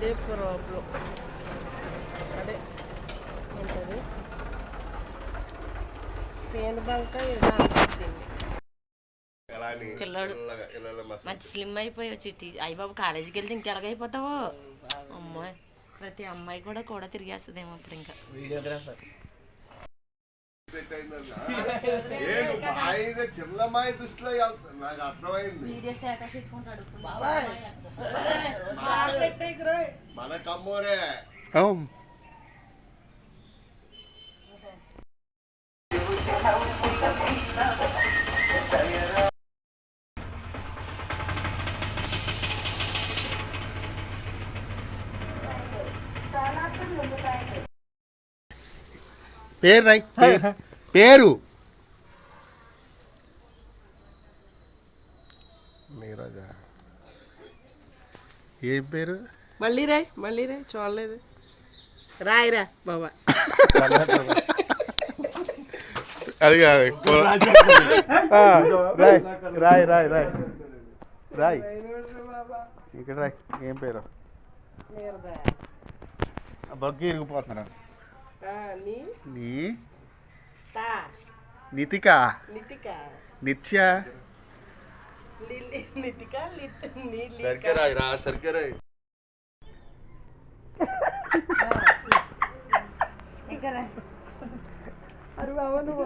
ఇదే ప్రాబ్లం అదే ఏంటది పేను బంక ఇలా పిల్లాడు. మంచి స్లిమ్ అయిపోయావు చిట్టి. అయ్య బాబు కాలేజీకి వెళ్తే ఇంకెలాగైపోతావు అమ్మాయి. ప్రతి అమ్మాయి కూడా కూడా తిరిగేస్తుందేమో ఇప్పుడు ఇంకా. సెట్ అయిందన్నా. ఏ నువ్వు బాయిగా చిన్నమ్మాయి దృష్టిలో వెళ్తా- నాకు అర్థమైంది వీడియో స్టేటస్ ఇచ్చుకుంటాడు మన కమ్మోరే పేరు రై పేరు. నీరజ. ఏం పేరు? మళ్ళీ రాయ్ మళ్ళీ రాయ్ చూడలేదు. రాయిరా బాబా అది కాదు. రాయ్ రాయ్ రాయ్ రాయ్. రాయ్. ఇక్కడ రాయ్ ఏం పేరు? బగ్గి ఇరిగిపోతున్నాడు నీ? నీ? తా. నితిక? నితిక. నిత్య? లిలి నితిక లిట్ నీలి సరిగ్గా రాయి రా. సరిగ్గా రాయి అరే బాబా నువ్వు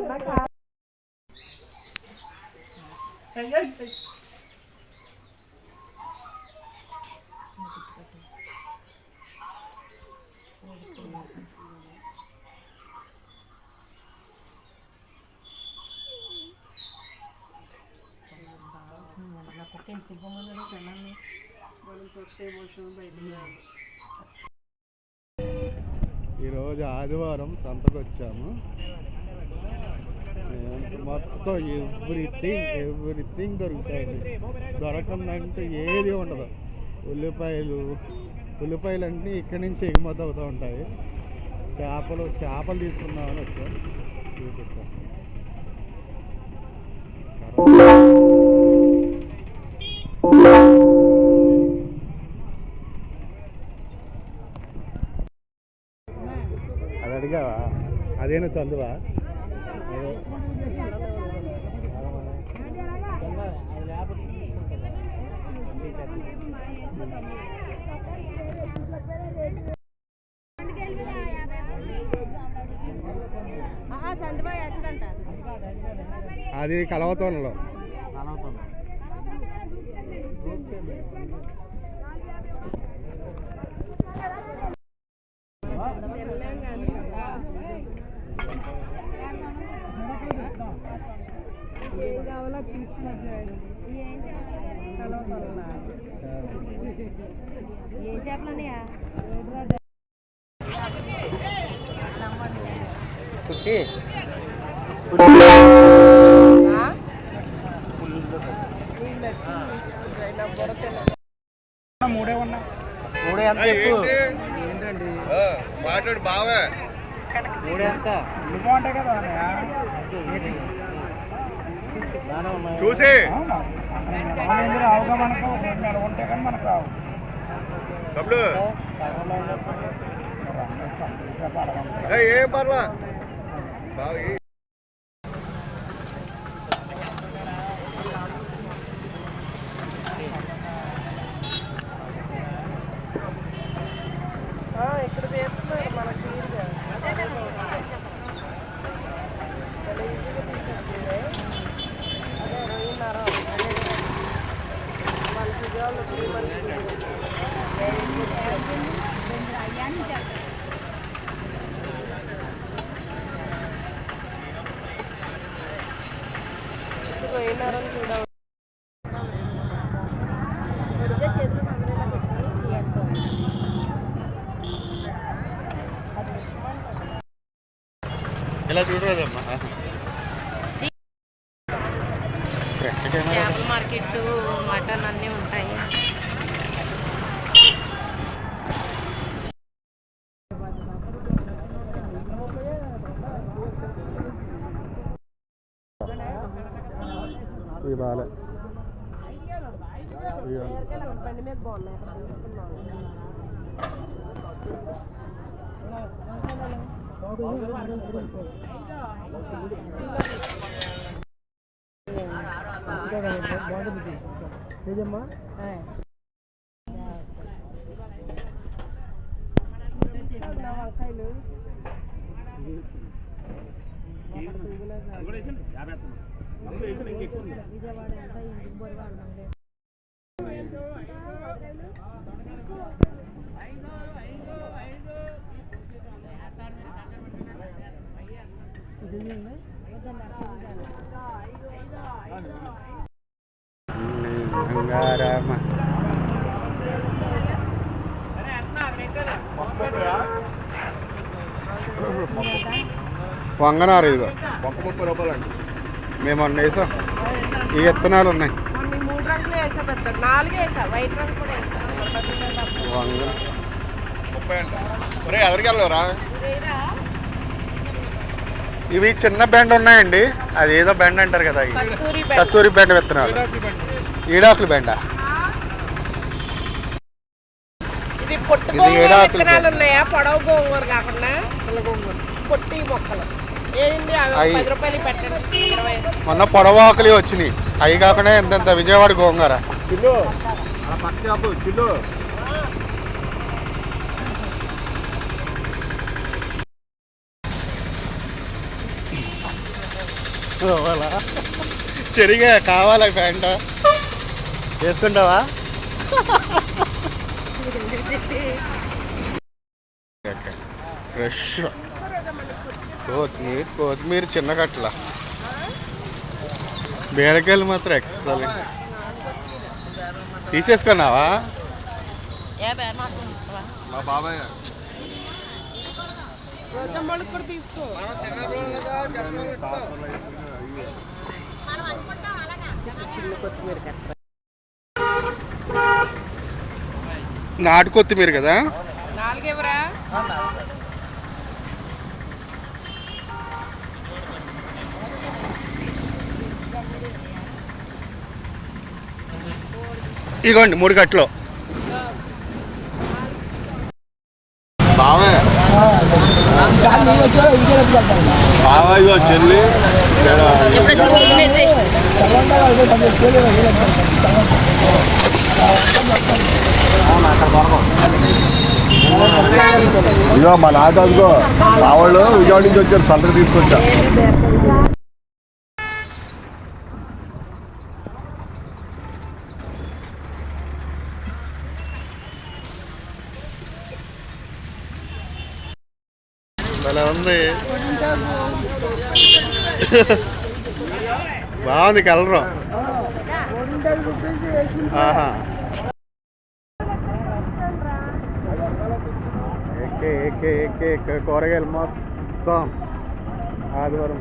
ఈరోజు ఆదివారం సంతకు వచ్చాము మొత్తం ఎవ్రీథింగ్ ఎవ్రీథింగ్ దొరుకుతాయండి. దొరకందంటే ఏది ఉండదు. ఉల్లిపాయలు ఉల్లిపాయలు అన్నీ ఇక్కడి నుంచి ఎగుమతి అవుతూ ఉంటాయి. చేపలు చేపలు తీసుకుందామని వచ్చాం. చూపిస్తాం అదేనా చందువా? అదే. అది కలవతోనలో. ఏం చేపలన్నయ్యా కుట్టి మూడే ఉన్నా. మూడే ఎంత చెప్పు. ఏంటి? ఆ, మాట్లాడు బావే. మూడే ఎంత చూసి. తమ్ముడు. ఏం పర్లా బాగా ఏ- ఆ, ఇక్కడ తీస్తున్నారు మనకి ఈజీగా. చాలా ఈజీగా తీసేస్తుంది. అదే రొయ్యన్నర. అదే. మనకి ఇవాళ త్రీ మంత్స్ రొయ్యన్నరని చూడాలి ఇలా చూడరాదమ్మా చేపల మార్కెట్ మటన్ అన్నీ ఉంటాయి. ఇది బాగాలే బండి మీద బంగారమ్మ. వంగనారు ఇదిగో. మొక్క ముప్పై రూపాయలు అండి మేము మొన్న వేసాం? ఈ విత్తనాలు ఉన్నాయి. ఇవి చిన్న బెండ్ ఉన్నాయండి. అది ఏదో బెండ్ అంటారు కదా. కస్తూరి బెండ విత్తనాలు. ఈడాకులు బెండ ఇది పొట్టు ఇది గోంగూర ఏడాకులు విత్తనాలు ఉన్నాయా? పొడవు గోంగూర కాకుండా? పొట్టి మొక్కలు. మొన్న పొడవాకులు వచ్చినాయి. అవి కాకుండా ఎంతెంత విజయవాడ గోంగూర. చెరిగా కావాలా ప్యాంట? వేసుకుంటావా? ఫ్రెష్. కొత్తిమీర కొత్తిమీర చిన్న కట్ల బీరకాయలు మాత్రం ఎక్సలెంట్ తీసేసుకున్నావా? మా బాబాయ్. నాటు కొత్తిమీర కదా? నాలుగేవరా? ఇగోండి మూడు కట్టలు చెల్లి. తినేసి. ఇగో మా నాటకో ఆవాళ్ళు విజయవాడ నుంచి వచ్చారు సంతకు తీసుకొచ్చా భలే ఉంది. బాగుంది కలరు. ఆహా. ఎక్కే ఎక్కే ఎక్కే ఎక్కే కూరగాయలు మొత్తం ఆదివారం.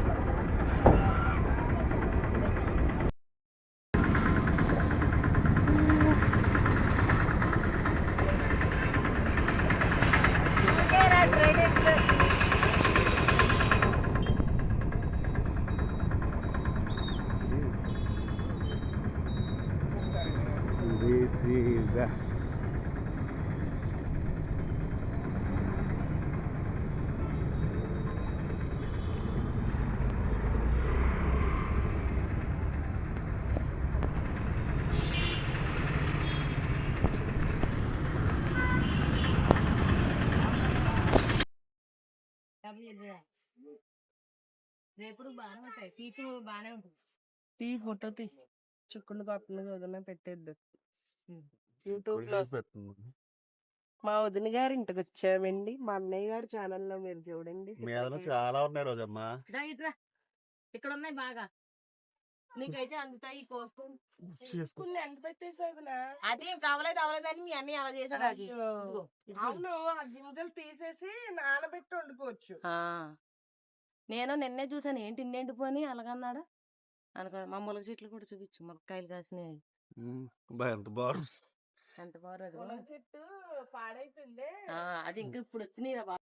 రేపు బాగానే ఉంటాయి. టీచింగ్ బాగానే ఉంటుంది తీ ఫోటో తీ. చుక్కులు పెట్టేద్దు. యూట్యూబ్లో మా వదిన గారి ఇంటికి వచ్చామండి. మా అన్నయ్య గారి ఛానల్లో మీరు చూడండి. మీదలో చాలా ఉన్నాయి రోజమ్మా. ఇక్కడ ఉన్నాయి బాగా. నీకైతే అందుతాయి కోసుకో స్కూల్లో ఎంత పెట్టేసావు నా? అదేం కావలేదు అవ్వలేదు అని మీ అన్ని అలా చేశాడు అది. అవును ఆ గింజలు తీసేసి నానబెట్టి వండుకోవచ్చు. ఆ. నేను నిన్నే చూసాను ఏంటి ఇన్ని ఎండిపోని అలాగన్నాడు? అనుకో మా ములగ చెట్లు కూడా చూపించు ములక్కాయలు కాసినాయి. ఎంత బాగుంది. ఎంత చెట్టు పాడైపోయింది. అది ఇంకా ఇప్పుడు వచ్చినాయి రా బాబు.